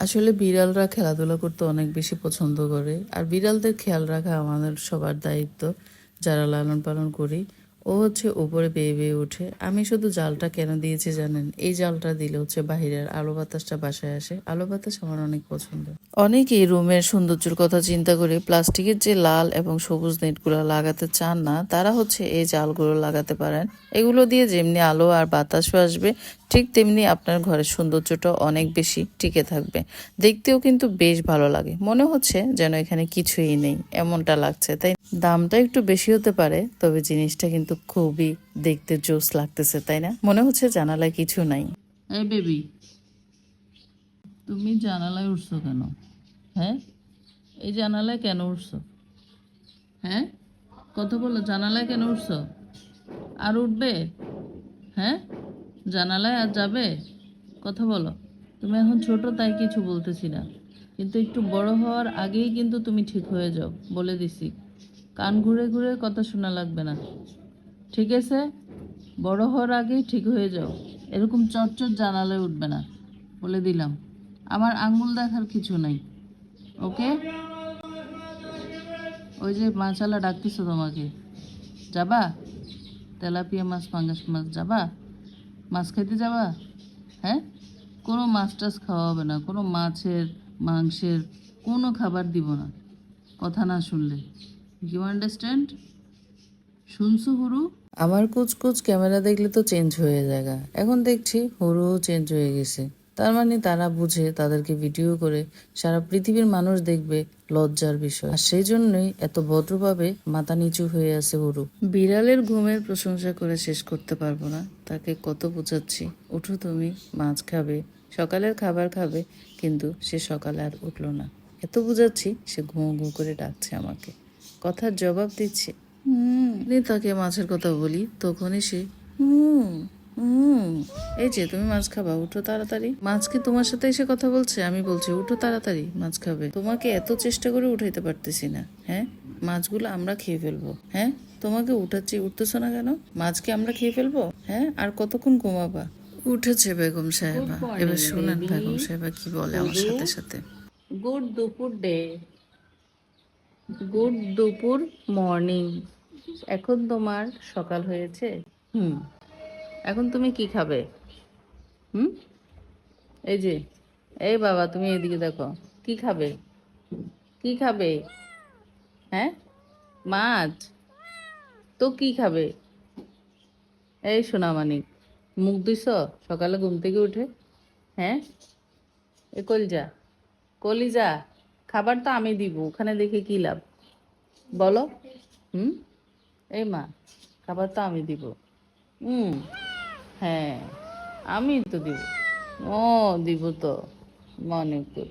আসলে বিড়ালরা খেলাধুলা করতে অনেক বেশি পছন্দ করে। আর বিড়ালদের খেয়াল রাখা আমাদের সবার দায়িত্ব, যারা লালন পালন করি। ও হচ্ছে উপরে বেয়ে বেয়ে ওঠে। আমি শুধু জালটা কেন দিয়েছি জানেন? এই জালটা দিলে হচ্ছে বাহিরের আলো বাতাসটা বাসায় আসে। আলো বাতাস আমার অনেক পছন্দ। অনেকেই রুমের সৌন্দর্যের কথা চিন্তা করে প্লাস্টিকের যে লাল এবং সবুজ নেটগুলো লাগাতে চান না, তারা হচ্ছে এই জালগুলো লাগাতে পারেন। এগুলো দিয়ে যেমনি আলো আর বাতাসও আসবে ঠিক তেমনি আপনার ঘরের সৌন্দর্যটা অনেক বেশি টিকে থাকবে। দেখতেও কিন্তু বেশ ভালো লাগে। মনে হচ্ছে যেন এখানে কিছুই নেই, এমনটা লাগছে। তাই দামটা একটু বেশি হতে পারে, তবে জিনিসটা কিন্তু খুবই দেখতে জোস লাগতেছে, তাই না? মনে হচ্ছে জানালায় কিছু নাই। এই বেবি, তুমি জানালায় উঠছো কেন? হ্যাঁ? এই জানালায় কেন উঠছো? হ্যাঁ? কত বলো, জানালায় কেন উঠছো? আর উঠবে? হ্যাঁ? জানালায় আর যাবে? কথা বলো। তুমি এখন ছোট, তাই কিছু বলতেছি না। কিন্তু একটু বড় হওয়ার আগেই কিন্তু তুমি ঠিক হয়ে যাও, বলে দিছি। কান ঘুরে ঘুরে কথা শোনা লাগবে না। ঠিক আছে? বড় হওয়ার আগেই ঠিক হয়ে যাও। এরকম চটচট জানালায় উঠবে না, বলে দিলাম। আমার আঙ্গুল দেখার কিছু নাই। ওকে? ওই যে মাছালা ডাকতেছো তোমাকে। যাবা? তেলাপিয়া মাছ, পাঙ্গাস মাছ যাবা? মাছ খাইতে যাবা? হ্যাঁ? কোনো মাছ টাছ খাওয়া হবে না, কোনো মাছের, মাংসের কোনো খাবার দিব না। কথা না শুনলে। ইউ আন্ডারস্ট্যান্ড শুনছো হুরু? আমার কোচ কোচ ক্যামেরা দেখলে তো চেঞ্জ হয়ে যায় এখন দেখছি হুরুও চেঞ্জ হয়ে গেছে। তার মানে তারা বুঝে, তাদেরকে ভিডিও করে সারা পৃথিবীর মানুষ দেখবে লজ্জার বিষয়। আর সেই জন্যই এত ভদ্রভাবে মাথা নিচু হয়ে আছে হুরু বিড়ালের ঘুমের প্রশংসা করে শেষ করতে পারব না। তাকে কত বোঝাচ্ছি। উঠো তুমি, মাছ খাবে, সকালের খাবার খাবে, কিন্তু সে সকালে আর উঠল না। এত বোঝাচ্ছি, সে ঘুঁ ঘুঁ করে ডাকছে আমাকে। কথার জবাব দিচ্ছে তাকে মাছের কথা বলি, তখনই সে, হুম হুম এই যে তুমি মাছ খাবা উঠো তাড়াতাড়ি। মাছ কি তোমার সাথে এসে কথা বলছে আমি বলছি উঠো তাড়াতাড়ি মাছ খাবে। তোমাকে এত চেষ্টা করে উঠাইতে পারতেছি না হ্যাঁ? মাছগুলো আমরা খেয়ে ফেলব হ্যাঁ? তোমাকে উঠাচ্ছি উঠতেছো না কেন? মাছকে আমরা খেয়ে ফেলব হ্যাঁ? আর কতক্ষণ ঘুমাবা? উঠেছে বেগম সাহেবা। এবার শুনেন বেগম সাহেবা কি বলে আমার সাথে সাথে। গুড দুপুর ডে গুড দুপুর মর্নিং এখন তোমার সকাল হয়েছে? হুম। এখন তুমি কি খাবে? হুম? এই যে, এই বাবা, তুমি এদিকে দেখো। কি খাবে? কি খাবে? হ্যাঁ? মাছ? তো কি খাবে? এই সোনামানিক মুখ দিছ সকালে ঘুম থেকে উঠে। হ্যাঁ? এ কলিজা কলিজা, খাবার তো আমি দিব, ওখানে দেখে কি লাভ? বলো। হুম? এই মা, খাবার তো আমি দিব। হুম? হ্যাঁ আমি তো দিব। ও দিব তো। মনে করি